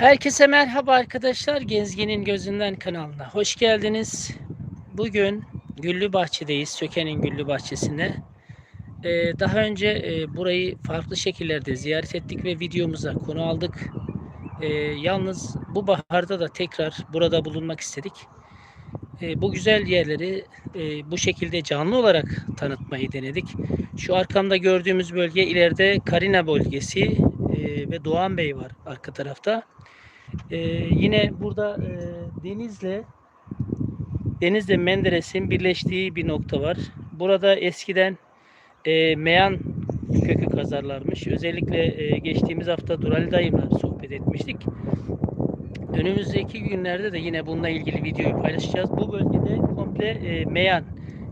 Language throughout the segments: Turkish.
Herkese merhaba arkadaşlar. Gezgin'in Gözünden kanalına hoş geldiniz. Bugün Güllü Bahçe'deyiz. Söke'nin Güllü Bahçesi'nde. Ee, daha önce e, burayı farklı şekillerde ziyaret ettik ve videomuza konu aldık. Ee, yalnız bu baharda da tekrar burada bulunmak istedik. Ee, bu güzel yerleri e, bu şekilde canlı olarak tanıtmayı denedik. Şu arkamda gördüğümüz bölge ileride Karina bölgesi e, ve Doğan Bey var arka tarafta. Ee, yine burada e, Deniz'le Deniz'le Menderes'in birleştiği bir nokta var. Burada eskiden e, meyan kökü kazarlarmış. Özellikle e, geçtiğimiz hafta Durali dayımla sohbet etmiştik. Önümüzdeki günlerde de yine bununla ilgili videoyu paylaşacağız. Bu bölgede komple e, meyan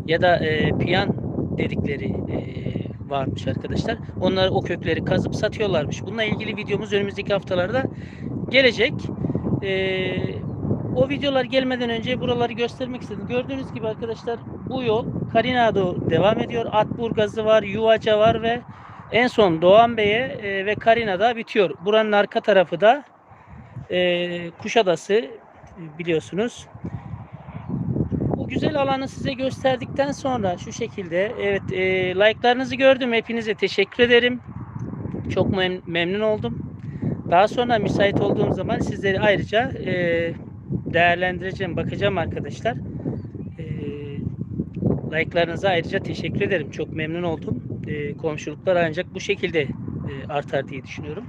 ya da e, piyan dedikleri e, varmış arkadaşlar. Onlar o kökleri kazıp satıyorlarmış. Bununla ilgili videomuz önümüzdeki haftalarda gelecek. Ee, o videolar gelmeden önce buraları göstermek istedim. Gördüğünüz gibi arkadaşlar bu yol doğru devam ediyor. Atburgazı var, Yuvaca var ve en son Doğan Bey'e e, ve Karina'da bitiyor. Buranın arka tarafı da e, Kuşadası biliyorsunuz. Güzel alanı size gösterdikten sonra şu şekilde evet e, like'larınızı gördüm. Hepinize teşekkür ederim. Çok mem- memnun oldum. Daha sonra müsait olduğum zaman sizleri ayrıca e, değerlendireceğim, bakacağım arkadaşlar. E, like'larınıza ayrıca teşekkür ederim. Çok memnun oldum. E, komşuluklar ancak bu şekilde e, artar diye düşünüyorum.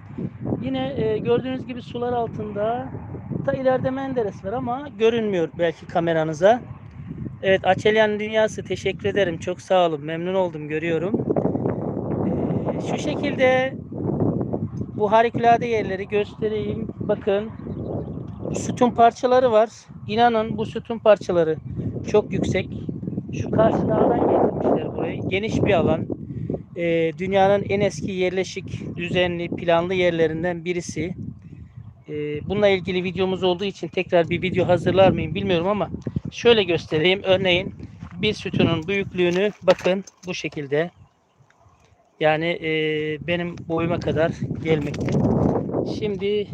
Yine e, gördüğünüz gibi sular altında ta ileride Menderes var ama görünmüyor belki kameranıza. Evet Açelyan Dünyası teşekkür ederim. Çok sağ olun. Memnun oldum. Görüyorum. E, şu şekilde bu harikulade yerleri göstereyim. Bakın sütun parçaları var. İnanın bu sütun parçaları çok yüksek. Şu karşı dağdan getirmişler burayı. Geniş bir alan. Ee, dünyanın en eski yerleşik, düzenli, planlı yerlerinden birisi. Ee, bununla ilgili videomuz olduğu için tekrar bir video hazırlar mıyım bilmiyorum ama şöyle göstereyim. Örneğin bir sütunun büyüklüğünü bakın bu şekilde. Yani e, benim boyuma kadar gelmekte. Şimdi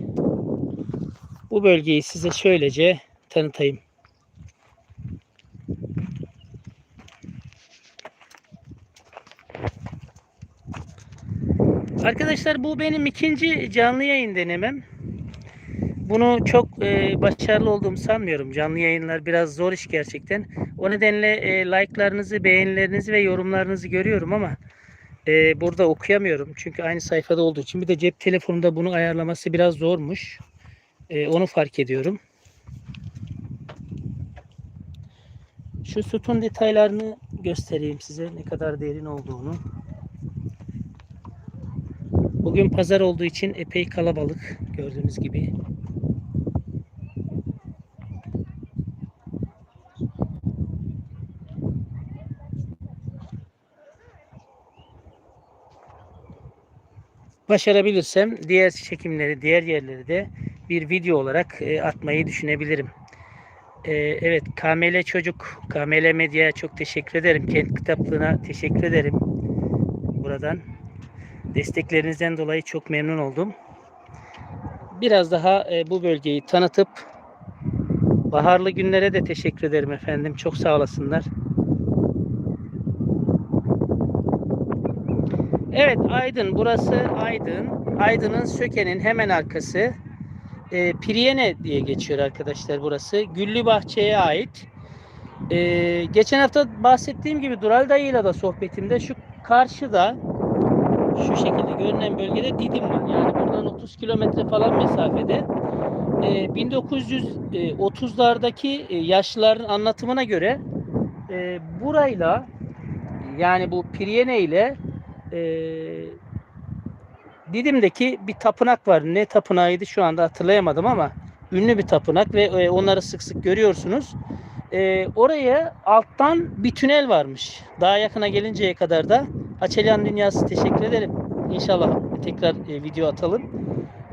bu bölgeyi size şöylece tanıtayım. Arkadaşlar bu benim ikinci canlı yayın denemem. Bunu çok e, başarılı olduğumu sanmıyorum. Canlı yayınlar biraz zor iş gerçekten. O nedenle e, like'larınızı, beğenilerinizi ve yorumlarınızı görüyorum ama e, burada okuyamıyorum. Çünkü aynı sayfada olduğu için. Bir de cep telefonunda bunu ayarlaması biraz zormuş. E, onu fark ediyorum. Şu sütun detaylarını göstereyim size ne kadar derin olduğunu. Bugün pazar olduğu için epey kalabalık gördüğünüz gibi. Başarabilirsem diğer çekimleri, diğer yerleri de bir video olarak e, atmayı düşünebilirim. E, evet, KML Çocuk, KML Medya'ya çok teşekkür ederim. Kent kitaplığına teşekkür ederim. Buradan desteklerinizden dolayı çok memnun oldum. Biraz daha e, bu bölgeyi tanıtıp baharlı günlere de teşekkür ederim efendim. Çok sağ olasınlar. Evet Aydın burası Aydın. Aydın'ın Söke'nin hemen arkası. E, Priyene diye geçiyor arkadaşlar burası. Güllü Bahçe'ye ait. E, geçen hafta bahsettiğim gibi Dural dayıyla da sohbetimde şu karşıda şu şekilde görünen bölgede Didim var. Yani buradan 30 kilometre falan mesafede. E, 1930'lardaki e, yaşlıların anlatımına göre e, burayla yani bu Priyene ile e, Didim'deki bir tapınak var. Ne tapınağıydı şu anda hatırlayamadım ama ünlü bir tapınak ve e, onları sık sık görüyorsunuz. E, oraya alttan bir tünel varmış. Daha yakına gelinceye kadar da Açelyan Dünyası teşekkür ederim. İnşallah tekrar e, video atalım.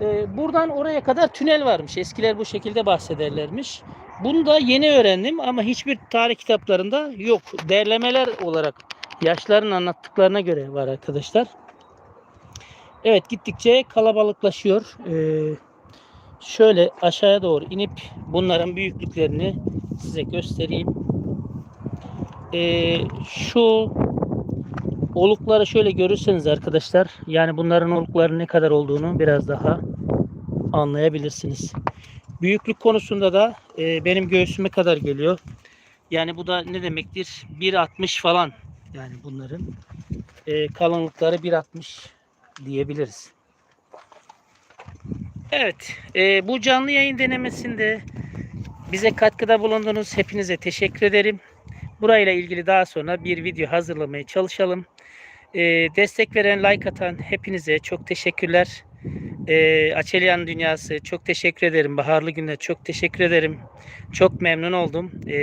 E, buradan oraya kadar tünel varmış. Eskiler bu şekilde bahsederlermiş. Bunu da yeni öğrendim ama hiçbir tarih kitaplarında yok. Derlemeler olarak yaşların anlattıklarına göre var arkadaşlar. Evet gittikçe kalabalıklaşıyor. Ee, şöyle aşağıya doğru inip bunların büyüklüklerini size göstereyim. Ee, şu olukları şöyle görürseniz arkadaşlar yani bunların olukları ne kadar olduğunu biraz daha anlayabilirsiniz. Büyüklük konusunda da e, benim göğsüme kadar geliyor. Yani bu da ne demektir? 1.60 falan yani bunların e, kalınlıkları 1.60 diyebiliriz. Evet, e, bu canlı yayın denemesinde bize katkıda bulundunuz. Hepinize teşekkür ederim. Burayla ilgili daha sonra bir video hazırlamaya çalışalım. E, destek veren, like atan hepinize çok teşekkürler. E, Açelyan Dünyası çok teşekkür ederim. Baharlı günler çok teşekkür ederim. Çok memnun oldum. E,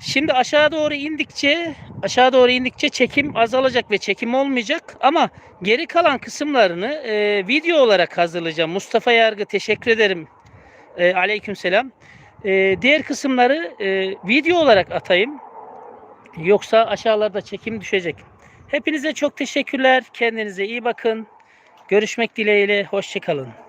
şimdi aşağı doğru indikçe aşağı doğru indikçe çekim azalacak ve çekim olmayacak ama geri kalan kısımlarını e, video olarak hazırlayacağım. Mustafa Yargı teşekkür ederim. E, aleykümselam. E, diğer kısımları e, video olarak atayım. Yoksa aşağılarda çekim düşecek. Hepinize çok teşekkürler. Kendinize iyi bakın. Görüşmek dileğiyle. Hoşçakalın.